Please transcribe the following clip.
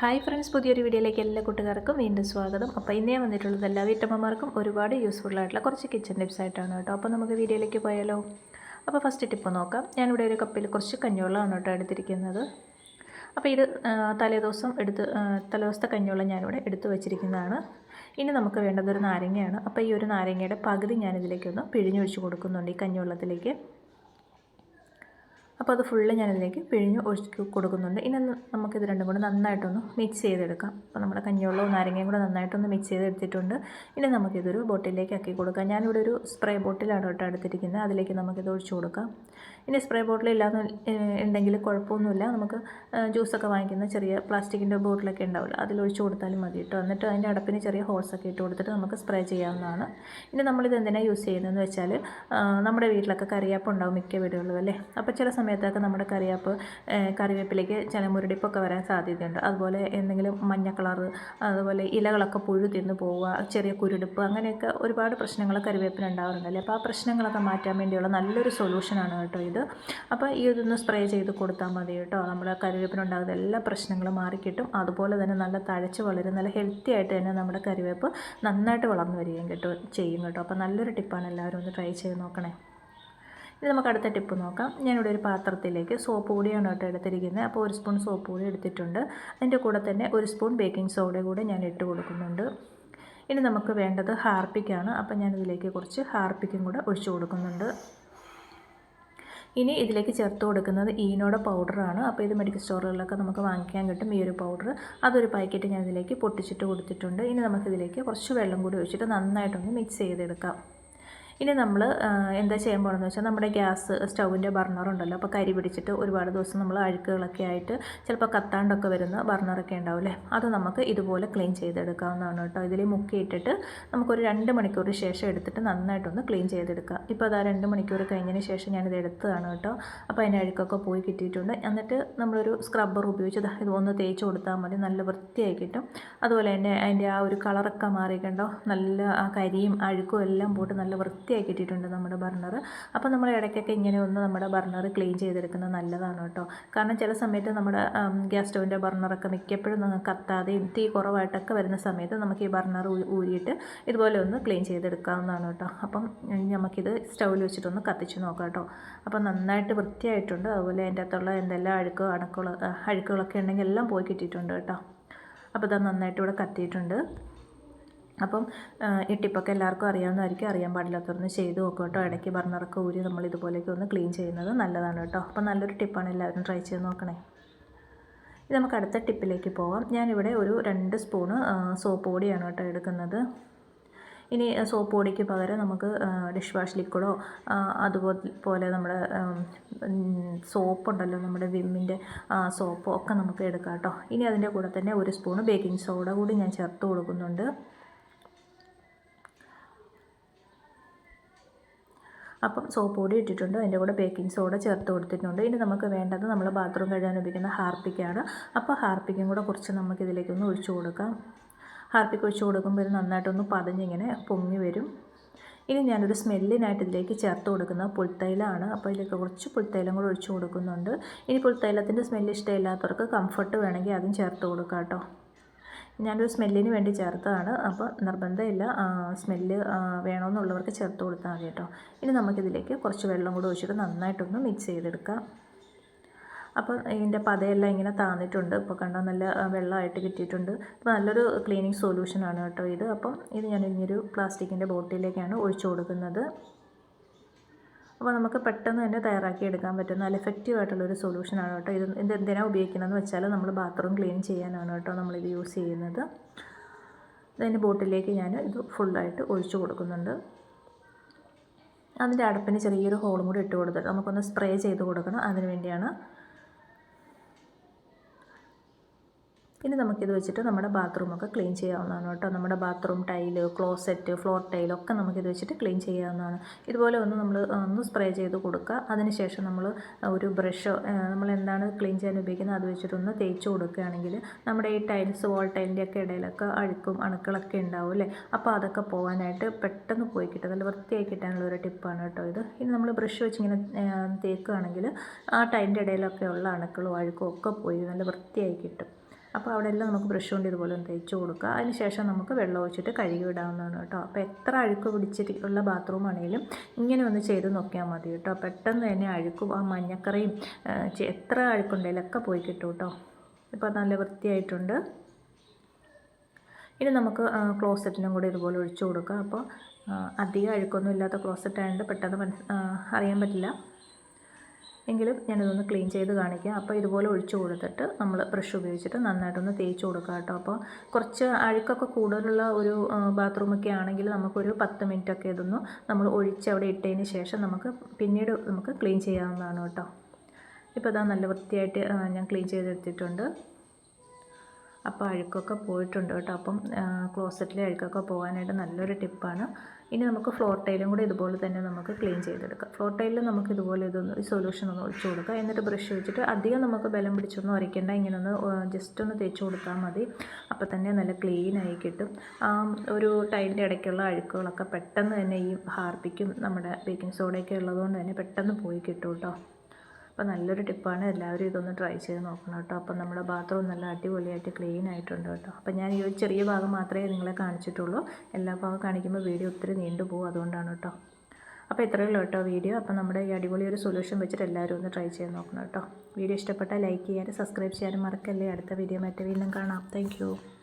Hi friends പുതിയൊരു വീഡിയോയിലേക്ക് എല്ലാ കൂട്ടുകാർക്കും വീണ്ടും സ്വാഗതം. അപ്പോൾ ഇന്നേ വന്നിട്ടുള്ളത് എല്ലാ വീട്ടമ്മമാർക്കും ഒരുപാട് യൂസ്ഫുൾ ആയിട്ടുള്ള കുറച്ച് കിച്ചൺ ടിപ്സ് ആയിട്ടാണ് കേട്ടോ. അപ്പോൾ നമുക്ക് വീഡിയോയിലേക്ക് പോയാലോ? അപ്പോൾ ഫസ്റ്റ് ടിപ്പ് നോക്കാം. ഞാനിവിടെ ഒരു കപ്പിൽ കുറച്ച് കഞ്ഞോളമാണ് കേട്ടോ എടുത്തിരിക്കുന്നത്. അപ്പോൾ ഇത് തലേദിവസം എടുത്ത് തലേദിവസത്തെ കഞ്ഞോളം ഞാനിവിടെ എടുത്തു വെച്ചിരിക്കുന്നതാണ്. ഇനി നമുക്ക് വേണ്ടത് ഒരു നാരങ്ങയാണ്. അപ്പോൾ ഈ ഒരു നാരങ്ങയുടെ പകുതി ഞാനിതിലേക്കൊന്ന് പിഴിഞ്ഞൊഴിച്ച് കൊടുക്കുന്നുണ്ട് ഈ കഞ്ഞിവെള്ളത്തിലേക്ക്. അപ്പോൾ അത് ഫുള്ള് ഞാനിതിലേക്ക് പിഴിഞ്ഞ് ഒഴിച്ച് കൊടുക്കുന്നുണ്ട്. ഇനി നമുക്കിത് രണ്ടും കൂടെ നന്നായിട്ടൊന്ന് മിക്സ് ചെയ്തെടുക്കാം. അപ്പോൾ നമ്മുടെ കഞ്ഞിവെള്ളവും നാരങ്ങയും കൂടെ നന്നായിട്ടൊന്ന് മിക്സ് ചെയ്തെടുത്തിട്ടുണ്ട്. ഇനി നമുക്കിതൊരു ബോട്ടിലേക്ക് ആക്കി കൊടുക്കാം. ഞാനിവിടെ ഒരു സ്പ്രേ ബോട്ടിലാണ് കേട്ടോ എടുത്തിരിക്കുന്നത്. അതിലേക്ക് നമുക്കിത് ഒഴിച്ചു കൊടുക്കാം. ഇനി സ്പ്രേ ബോട്ടിൽ ഇല്ലാന്ന് ഉണ്ടെങ്കിൽ കുഴപ്പമൊന്നുമില്ല. നമുക്ക് ജ്യൂസൊക്കെ വാങ്ങിക്കുന്ന ചെറിയ പ്ലാസ്റ്റിക്കിന്റെ ബോട്ടിലൊക്കെ ഉണ്ടാവില്ല. അതിലൊഴിച്ച് കൊടുത്താലും മതി കേട്ടോ. എന്നിട്ട് അതിന്റെ അടപ്പിന് ചെറിയ ഹോൾസൊക്കെ ഇട്ട് കൊടുത്തിട്ട് നമുക്ക് സ്പ്രേ ചെയ്യാവുന്നതാണ്. ഇനി നമ്മളിത് എന്തിനാണ് യൂസ് ചെയ്യുന്നതെന്ന് വെച്ചാൽ നമ്മുടെ വീട്ടിലൊക്കെ കറിയാപ്പ് ഉണ്ടാവും മിക്ക വീടുകളിലും അല്ലേ? അപ്പോൾ ചില സമയത്തൊക്കെ നമ്മുടെ കറിയാപ്പ് കറിവേപ്പിലേക്ക് ചില മുരടിപ്പൊക്കെ വരാൻ സാധ്യതയുണ്ട്. അതുപോലെ എന്തെങ്കിലും മഞ്ഞ കളറ് അതുപോലെ ഇലകളൊക്കെ പുഴു തിന്ന് പോവുക ചെറിയ കുരുടിപ്പ് അങ്ങനെയൊക്കെ ഒരുപാട് പ്രശ്നങ്ങൾ കറിവേപ്പിന് ഉണ്ടാവാറുണ്ടല്ലേ അപ്പോൾ ആ പ്രശ്നങ്ങളൊക്കെ മാറ്റാൻ വേണ്ടിയുള്ള നല്ലൊരു സൊല്യൂഷനാണ് കേട്ടോ ഇത്. അപ്പോൾ ഈ ഇതൊന്ന് സ്പ്രേ ചെയ്ത് കൊടുത്താൽ മതി കേട്ടോ. നമ്മുടെ കറിവേപ്പിനുണ്ടാകുന്ന എല്ലാ പ്രശ്നങ്ങളും മാറിക്കിട്ടും. അതുപോലെ തന്നെ നല്ല തഴച്ച് വളരും. നല്ല ഹെൽത്തി ആയിട്ട് തന്നെ നമ്മുടെ കറിവേപ്പ് നന്നായിട്ട് വളർന്നു വരികയും കേട്ടോ ചെയ്യും കേട്ടോ. അപ്പോൾ നല്ലൊരു ടിപ്പാണ് എല്ലാവരും ഒന്ന് ട്രൈ ചെയ്ത് നോക്കണേ. ഇനി നമുക്ക് അടുത്ത ടിപ്പ് നോക്കാം. ഞാനിവിടെ ഒരു പാത്രത്തിലേക്ക് സോപ്പ് പൊടിയാണ് കേട്ടോ എടുത്തിരിക്കുന്നത്. അപ്പോൾ ഒരു സ്പൂൺ സോപ്പ് പൊടി എടുത്തിട്ടുണ്ട്. അതിന്റെ കൂടെ തന്നെ ഒരു സ്പൂൺ ബേക്കിംഗ് സോഡ കൂടെ ഞാൻ ഇട്ട് കൊടുക്കുന്നുണ്ട്. ഇനി നമുക്ക് വേണ്ടത് ഹാർപ്പിക്കാണ്. അപ്പോൾ ഞാനിതിലേക്ക് കുറച്ച് ഹാർപ്പിക്കും കൂടെ ഒഴിച്ചു കൊടുക്കുന്നുണ്ട്. ഇനി ഇതിലേക്ക് ചേർത്ത് കൊടുക്കുന്നത് ഈനോടെ പൗഡറാണ്. അപ്പോൾ ഇത് മെഡിക്കൽ സ്റ്റോറുകളിലൊക്കെ നമുക്ക് വാങ്ങിക്കാൻ കിട്ടും ഈ ഒരു പൗഡർ അതൊരു പാക്കറ്റ് ഞാൻ ഇതിലേക്ക് പൊട്ടിച്ചിട്ട് കൊടുത്തിട്ടുണ്ട്. ഇനി നമുക്കിതിലേക്ക് കുറച്ച് വെള്ളം കൂടി ഒഴിച്ചിട്ട് നന്നായിട്ടൊന്ന് മിക്സ് ചെയ്തെടുക്കാം. ഇനി നമ്മൾ എന്താ ചെയ്യാൻ പോകണമെന്ന് വെച്ചാൽ നമ്മുടെ ഗ്യാസ് സ്റ്റൗവിന്റെ ബർണർ ഉണ്ടല്ലോ അപ്പോൾ കരി പിടിച്ചിട്ട് ഒരുപാട് ദിവസം നമ്മൾ അഴുക്കുകളൊക്കെ ആയിട്ട് ചിലപ്പോൾ കത്താണ്ടൊക്കെ വരുന്ന ബർണറൊക്കെ ഉണ്ടാവില്ലേ അത് നമുക്ക് ഇതുപോലെ ക്ലീൻ ചെയ്തെടുക്കാവുന്നതാണ് കേട്ടോ. ഇതിൽ മുക്കിയിട്ടിട്ട് നമുക്കൊരു രണ്ട് മണിക്കൂർ ശേഷം എടുത്തിട്ട് നന്നായിട്ടൊന്ന് ക്ലീൻ ചെയ്തെടുക്കാം. ഇപ്പോൾ അതാ രണ്ട് മണിക്കൂർ കഴിഞ്ഞതിന് ശേഷം ഞാനിത് എടുത്തതാണ് കേട്ടോ. അപ്പോൾ അതിന്റെ അഴുക്കൊക്കെ പോയി കിട്ടിയിട്ടുണ്ട്. എന്നിട്ട് നമ്മളൊരു സ്ക്രബ്ബർ ഉപയോഗിച്ച് ഇത് ഒന്ന് തേച്ച് കൊടുത്താൽ മതി. നല്ല വൃത്തിയായി കിട്ടും. അതുപോലെ തന്നെ അതിന്റെ ആ ഒരു കളറൊക്കെ മാറിയിട്ടുണ്ടോ നല്ല ആ കരിയും അഴുക്കും എല്ലാം പോയിട്ട് നല്ല വൃത്തിയാക്കി ഇട്ടിട്ടുണ്ട് നമ്മുടെ ബർണർ. അപ്പോൾ നമ്മൾ ഇടയ്ക്കൊക്കെ ഇങ്ങനെ ഒന്ന് നമ്മുടെ ബർണർ ക്ലീൻ ചെയ്തെടുക്കുന്നത് നല്ലതാണ് കേട്ടോ. കാരണം ചില സമയത്ത് നമ്മുടെ ഗ്യാസ് സ്റ്റൗവിന്റെ ബർണറൊക്കെ മിക്കപ്പോഴും കത്താതെയും തീ കുറവായിട്ടൊക്കെ വരുന്ന സമയത്ത് നമുക്ക് ഈ ബർണർ ഊരിയിട്ട് ഇതുപോലെ ഒന്ന് ക്ലീൻ ചെയ്തെടുക്കാവുന്നതാണ് കേട്ടോ. അപ്പം നമുക്കിത് സ്റ്റൗവിൽ വെച്ചിട്ടൊന്ന് കത്തിച്ച് നോക്കാം കേട്ടോ. അപ്പം നന്നായിട്ട് വൃത്തിയായിട്ടുണ്ട്. അതുപോലെ അതിന്റെ അകത്തുള്ള എന്തെല്ലാം അഴുക്കോ അണക്കുകൾ അഴുക്കുകളൊക്കെ ഉണ്ടെങ്കിൽ എല്ലാം പോയി കിട്ടിയിട്ടുണ്ട് കേട്ടോ. അപ്പോൾ ഇത് നന്നായിട്ട് ഇവിടെ കത്തിയിട്ടുണ്ട്. അപ്പം ഇട്ടിപ്പൊക്കെ എല്ലാവർക്കും അറിയാവുന്നതായിരിക്കും. അറിയാൻ പാടില്ലാത്തവരൊന്ന് ചെയ്ത് നോക്കുക കേട്ടോ ഇടയ്ക്ക് ബർണറൊക്കെ ഊരി നമ്മൾ ഇതുപോലെയൊക്കെ ഒന്ന് ക്ലീൻ ചെയ്യുന്നത് നല്ലതാണ് കേട്ടോ. അപ്പം നല്ലൊരു ടിപ്പാണ് എല്ലാവരും ട്രൈ ചെയ്ത് നോക്കണേ. ഇത് നമുക്ക് അടുത്ത ടിപ്പിലേക്ക് പോകാം ഞാനിവിടെ ഒരു രണ്ട് സ്പൂണ് സോപ്പ് പൊടിയാണ് കേട്ടോ എടുക്കുന്നത്. ഇനി സോപ്പ് പൊടിക്ക് പകരം നമുക്ക് ഡിഷ് വാഷ് ലിക്വിഡോ അതുപോലെ പോലെ നമ്മുടെ സോപ്പ് ഉണ്ടല്ലോ നമ്മുടെ വിമ്മിന്റെ സോപ്പോ ഒക്കെ നമുക്ക് എടുക്കാം കേട്ടോ. ഇനി അതിന്റെ കൂടെ തന്നെ ഒരു സ്പൂണ് ബേക്കിംഗ് സോഡ കൂടി ഞാൻ ചേർത്ത് കൊടുക്കുന്നുണ്ട്. അപ്പം സോപ്പ് പൊടി ഇട്ടിട്ടുണ്ട്. അതിന്റെ കൂടെ ബേക്കിംഗ് സോഡ ചേർത്ത് കൊടുത്തിട്ടുണ്ട്. ഇനി നമുക്ക് വേണ്ടത് നമ്മൾ ബാത്റൂം കഴുകാൻ ഉപയോഗിക്കുന്ന ഹാർപ്പിക്കാണ്. അപ്പോൾ ഹാർപ്പിക്കും കൂടെ കുറച്ച് നമുക്കിതിലേക്കൊന്ന് ഒഴിച്ചു കൊടുക്കാം. ഹാർപ്പിക്ക് ഒഴിച്ചു കൊടുക്കുമ്പോൾ ഇത് നന്നായിട്ടൊന്ന് പതഞ്ഞിങ്ങനെ പൊങ്ങി വരും. ഇനി ഞാനൊരു സ്മെല്ലിനായിട്ട് ഇതിലേക്ക് ചേർത്ത് കൊടുക്കുന്ന പുൽത്തൈലമാണ് അപ്പോൾ ഇതിലേക്ക് കുറച്ച് പുൽത്തൈലം കൂടെ ഒഴിച്ചു കൊടുക്കുന്നുണ്ട്. ഇനി പുൽത്തൈലത്തിന്റെ സ്മെല്ല് ഇഷ്ടമില്ലാത്തവർക്ക് കംഫർട്ട് വേണമെങ്കിൽ അതും ചേർത്ത് കൊടുക്കാം കേട്ടോ. ഞാനൊരു സ്മെല്ലിന് വേണ്ടി ചേർത്തതാണ്. അപ്പോൾ നിർബന്ധമില്ല. സ്മെല്ല് വേണമെന്നുള്ളവർക്ക് ചേർത്ത് കൊടുത്താൽ മതി കേട്ടോ. ഇനി നമുക്കിതിലേക്ക് കുറച്ച് വെള്ളം കൂടെ ഒഴിച്ചിട്ട് നന്നായിട്ടൊന്ന് മിക്സ് ചെയ്തെടുക്കാം. അപ്പോൾ ഇതിന്റെ പതയെല്ലാം ഇങ്ങനെ താന്നിട്ടുണ്ട്. ഇപ്പോൾ കണ്ടോ നല്ല വെള്ളമായിട്ട് കിട്ടിയിട്ടുണ്ട്. അപ്പോൾ നല്ലൊരു ക്ലീനിങ് സൊല്യൂഷനാണ് കേട്ടോ ഇത്. അപ്പം ഇത് ഞാൻ ഇനിയൊരു പ്ലാസ്റ്റിക്കിന്റെ ബോട്ടിലേക്കാണ് ഒഴിച്ചു കൊടുക്കുന്നത്. അപ്പോൾ നമുക്ക് പെട്ടെന്ന് തന്നെ തയ്യാറാക്കി എടുക്കാൻ പറ്റും നല്ല എഫക്റ്റീവ് ആയിട്ടുള്ളൊരു സൊല്യൂഷനാണ് കേട്ടോ. ഇത് ഇത് എന്തിനാണ് ഉപയോഗിക്കുന്നതെന്ന് വെച്ചാൽ നമ്മൾ ബാത്റൂം ക്ലീൻ ചെയ്യാനാണ് കേട്ടോ നമ്മളിത് യൂസ് ചെയ്യുന്നത്. അതിന്റെ ബോട്ടിലേക്ക് ഞാൻ ഇത് ഫുള്ളായിട്ട് ഒഴിച്ചു കൊടുക്കുന്നുണ്ട്. അതിന്റെ അടപ്പിന് ചെറിയൊരു ഹോളും കൂടി ഇട്ട് കൊടുത്തിട്ട് നമുക്കൊന്ന് സ്പ്രേ ചെയ്ത് കൊടുക്കണം. അതിന് വേണ്ടിയാണ് ഇനി നമുക്കിത് വെച്ചിട്ട് നമ്മുടെ ബാത്റൂമൊക്കെ ക്ലീൻ ചെയ്യാവുന്നതാണ് കേട്ടോ. നമ്മുടെ bathroom tile closet floor tile ടൈലൊക്കെ നമുക്കിത് വെച്ചിട്ട് ക്ലീൻ ചെയ്യാവുന്നതാണ്. ഇതുപോലെ ഒന്ന് നമ്മൾ ഒന്ന് സ്പ്രേ ചെയ്ത് കൊടുക്കുക. അതിനുശേഷം നമ്മൾ ഒരു ബ്രഷോ നമ്മൾ എന്താണ് ക്ലീൻ ചെയ്യാൻ ഉപയോഗിക്കുന്നത്? അത് വെച്ചിട്ടൊന്ന് തേച്ച് കൊടുക്കുകയാണെങ്കിൽ നമ്മുടെ ഈ ടൈൽസ് വാൾ ടൈലിന്റെ ഒക്കെ ഇടയിലൊക്കെ അഴുക്കും അണുക്കളൊക്കെ ഉണ്ടാവും അല്ലേ? അപ്പോൾ അതൊക്കെ പോകാനായിട്ട് പെട്ടെന്ന് പോയി കിട്ടും. നല്ല വൃത്തിയായി കിട്ടാനുള്ള ഒരു ടിപ്പാണ് കേട്ടോ ഇത്. ഇനി നമ്മൾ ബ്രഷ് വെച്ച് ഇങ്ങനെ തേക്കുകയാണെങ്കിൽ ആ ടൈലിന്റെ ഇടയിലൊക്കെ ഉള്ള അണുക്കളും അഴുക്കും ഒക്കെ പോയി നല്ല വൃത്തിയായി കിട്ടും. അപ്പോൾ അവിടെ എല്ലാം നമുക്ക് ബ്രഷ് കൊണ്ട് ഇതുപോലെ ഒന്ന് തേച്ച് കൊടുക്കുക. അതിന് ശേഷം നമുക്ക് വെള്ളം ഒഴിച്ചിട്ട് കഴുകി വിടാവുന്നതാണ് കേട്ടോ. അപ്പോൾ എത്ര അഴുക്ക് പിടിച്ചിട്ടുള്ള ബാത്റൂം ആണെങ്കിലും ഇങ്ങനെ ഒന്ന് ചെയ്ത് നോക്കിയാൽ മതി കേട്ടോ. പെട്ടെന്ന് തന്നെ അഴുക്കും. ആ മഞ്ഞക്കറിയും എത്ര അഴുക്കുണ്ടെങ്കിലും ഒക്കെ പോയി കിട്ടും കേട്ടോ. ഇപ്പോൾ നല്ല വൃത്തിയായിട്ടുണ്ട്. ഇനി നമുക്ക് ക്ലോസറ്റിനും കൂടി ഇതുപോലെ ഒഴിച്ചു കൊടുക്കുക അപ്പോൾ അധികം അഴുക്കൊന്നും ഇല്ലാത്ത ക്ലോസറ്റ് ആയതുകൊണ്ട് പെട്ടെന്ന് അറിയാൻ പറ്റില്ല. എങ്കിലും ഞാനിതൊന്ന് ക്ലീൻ ചെയ്ത് കാണിക്കാം. അപ്പോൾ ഇതുപോലെ ഒഴിച്ചു കൊടുത്തിട്ട് നമ്മൾ ബ്രഷ് ഉപയോഗിച്ചിട്ട് നന്നായിട്ടൊന്ന് തേച്ച് കൊടുക്കുക കേട്ടോ. അപ്പോൾ കുറച്ച് അഴുക്കൊക്കെ കൂടുതലുള്ള ഒരു ബാത്റൂമൊക്കെ ആണെങ്കിൽ നമുക്കൊരു പത്ത് മിനിറ്റൊക്കെ ഇതൊന്ന് നമ്മൾ ഒഴിച്ച് അവിടെ ഇട്ടതിന് ശേഷം നമുക്ക് പിന്നീട് നമുക്ക് ക്ലീൻ ചെയ്യാവുന്നതാണ് കേട്ടോ. ഇപ്പോൾ ഇതാ നല്ല വൃത്തിയായിട്ട് ഞാൻ ക്ലീൻ ചെയ്തെടുത്തിട്ടുണ്ട്. അപ്പോൾ അഴുക്കൊക്കെ പോയിട്ടുണ്ട് കേട്ടോ. അപ്പം ക്ലോസറ്റിലെ അഴുക്കൊക്കെ പോകാനായിട്ട് നല്ലൊരു ടിപ്പാണ്. ഇനി നമുക്ക് ഫ്ലോർ ടൈലും കൂടി ഇതുപോലെ തന്നെ നമുക്ക് ക്ലീൻ ചെയ്തെടുക്കാം. ഫ്ലോർ ടൈലിൽ നമുക്ക് ഇതുപോലെ ഇതൊന്ന് ഈ സൊല്യൂഷൻ ഒന്ന് ഒഴിച്ചു കൊടുക്കുക എന്നിട്ട് ബ്രഷ് വെച്ചിട്ട് അധികം നമുക്ക് ബലം പിടിച്ചൊന്നും അരയ്ക്കേണ്ട ഇങ്ങനെ ഒന്ന് ജസ്റ്റ് ഒന്ന് തേച്ച് കൊടുത്താൽ മതി. അപ്പോൾ തന്നെ നല്ല ക്ലീൻ ആയി കിട്ടും. ഒരു ടൈലിന്റെ ഇടയ്ക്കുള്ള അഴുക്കുകളൊക്കെ പെട്ടെന്ന് തന്നെ ഈ ഹാർപ്പിക്കും നമ്മുടെ ബേക്കിംഗ് സോഡയൊക്കെ ഉള്ളതുകൊണ്ട് തന്നെ പെട്ടെന്ന് പോയി കിട്ടും കേട്ടോ. അപ്പോൾ നല്ലൊരു ടിപ്പാണ് എല്ലാവരും ഇതൊന്ന് ട്രൈ ചെയ്ത് നോക്കണം കേട്ടോ അപ്പം നമ്മുടെ ബാത്റൂം നല്ല അടിപൊളിയായിട്ട് ക്ലീൻ ആയിട്ടുണ്ട് കേട്ടോ അപ്പം ഞാൻ ഈ ഒരു ചെറിയ ഭാഗം മാത്രമേ നിങ്ങളെ കാണിച്ചിട്ടുള്ളൂ. എല്ലാ ഭാഗം കാണിക്കുമ്പോൾ വീഡിയോ ഒത്തിരി നീണ്ടു പോകും അതുകൊണ്ടാണ് കേട്ടോ അപ്പോൾ ഇത്രയേ ഉള്ളൂ കേട്ടോ വീഡിയോ അപ്പം നമ്മുടെ ഈ അടിപൊളി ഒരു സൊല്യൂഷൻ വെച്ചിട്ട് എല്ലാവരും ഒന്ന് ട്രൈ ചെയ്ത് നോക്കണം കേട്ടോ വീഡിയോ ഇഷ്ടപ്പെട്ടാൽ ലൈക്ക് ചെയ്യാനും സബ്സ്ക്രൈബ് ചെയ്യാനും മറക്കല്ലേ. അടുത്ത വീഡിയോ മറ്റേ വീണ്ടും കാണാം. താങ്ക്